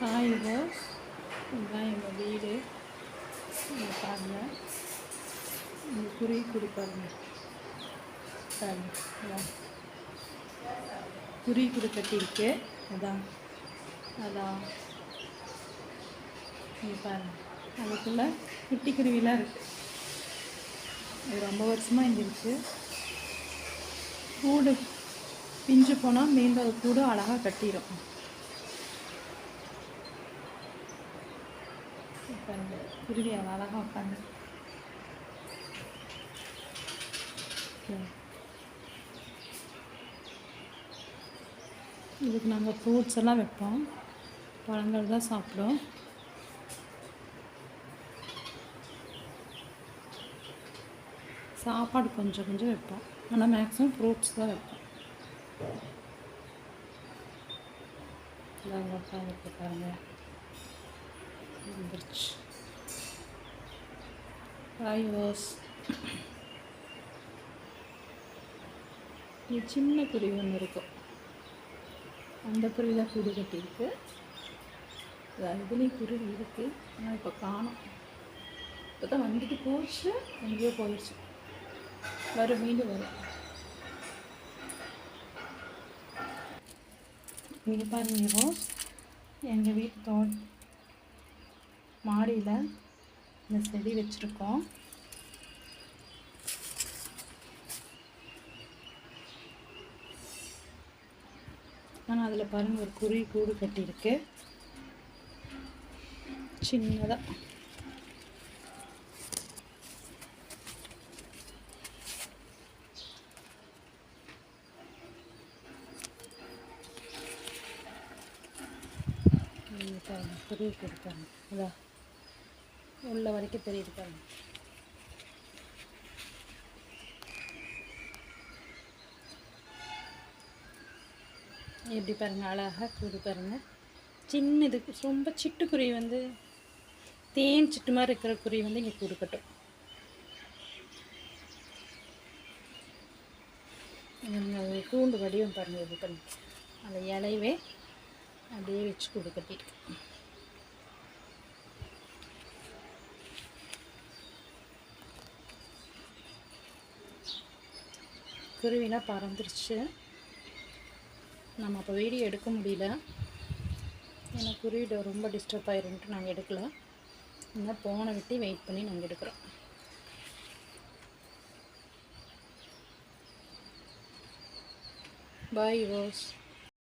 Hi rose இதுதான் எங்கள் வீடு. இங்கே பாருங்கள் இந்த குருவி குடி பாருங்கள் பாருங்கள் இதான். குருவி குடி கட்டியிருக்கு. அதான். அதான். இங்கே பாருங்கள் அதுக்குள்ளே குட்டி குருவிலாம் இருக்குது அது ரொம்ப வருஷமாக இங்கே இருக்குது கூடு. பிஞ்சு போனால் மீண்டும் அது கூடு அழகாக கட்டிடும் உட்காந்து குருவி அவ்வளோ அழகாக உட்காந்து இதுக்கு நாங்கள் ஃப்ரூட்ஸ் எல்லாம் வைப்போம். பழங்கள் தான் சாப்பிடும். சாப்பாடு கொஞ்சம் கொஞ்சம் வைப்போம். ஆனால் மேக்ஸிமம் ஃப்ரூட்ஸ் தான் வைப்போம். நாங்கள் உட்காந்துருக்கு பாருங்கள் வந்துருச்சு. ஹாய் வாஸ் இது சின்ன குருவி ஒன்று இருக்கும் அந்த குருவி தான் கூடு கட்டியிருக்கு அதுலேயும் குருவி இருக்குது ஆனால் இப்போ காணும் இப்போ தான் வந்துட்டு போச்சு எங்கேயோ போயிடுச்சு வரும் மீண்டும் வரும் இங்கே பாருங்க ரோஸ் எங்கள் வீட்டு தோ மாடியில் இந்த செடி வச்சுருக்கோம். ஆனால் அதில் பாருங்கள் ஒரு குருவி கூடு கட்டியிருக்கு. சின்னதாக குருவி கூடு அதான் உள்ள வரைக்கும் தெரியுது பாருங்க எப்படி பாருங்க அழகாக கூடு பாருங்க. சின்னது ரொம்ப சிட்டுக்குருவி வந்து தேன் சிட்டு மாதிரி இருக்கிற குருவி வந்து இங்கே கொடுக்கட்டும். ஒரு கூண்டு வடிவம் பாருங்க இது பண்ணி அந்த இலையவே அப்படியே வச்சு கொடுக்கட்டிருக்கு குருவிலாம் பறந்துருச்சு. நம்ம அப்போ வீடியோ எடுக்க முடியல. ஏன்னா குருவிட ரொம்ப டிஸ்டர்ப் ஆயிரும்ட்டு நாங்கள் எடுக்கல. இன்னும் போனை விட்டு வெயிட் பண்ணி நாங்கள் எடுக்கிறோம். பாய் ரோஸ்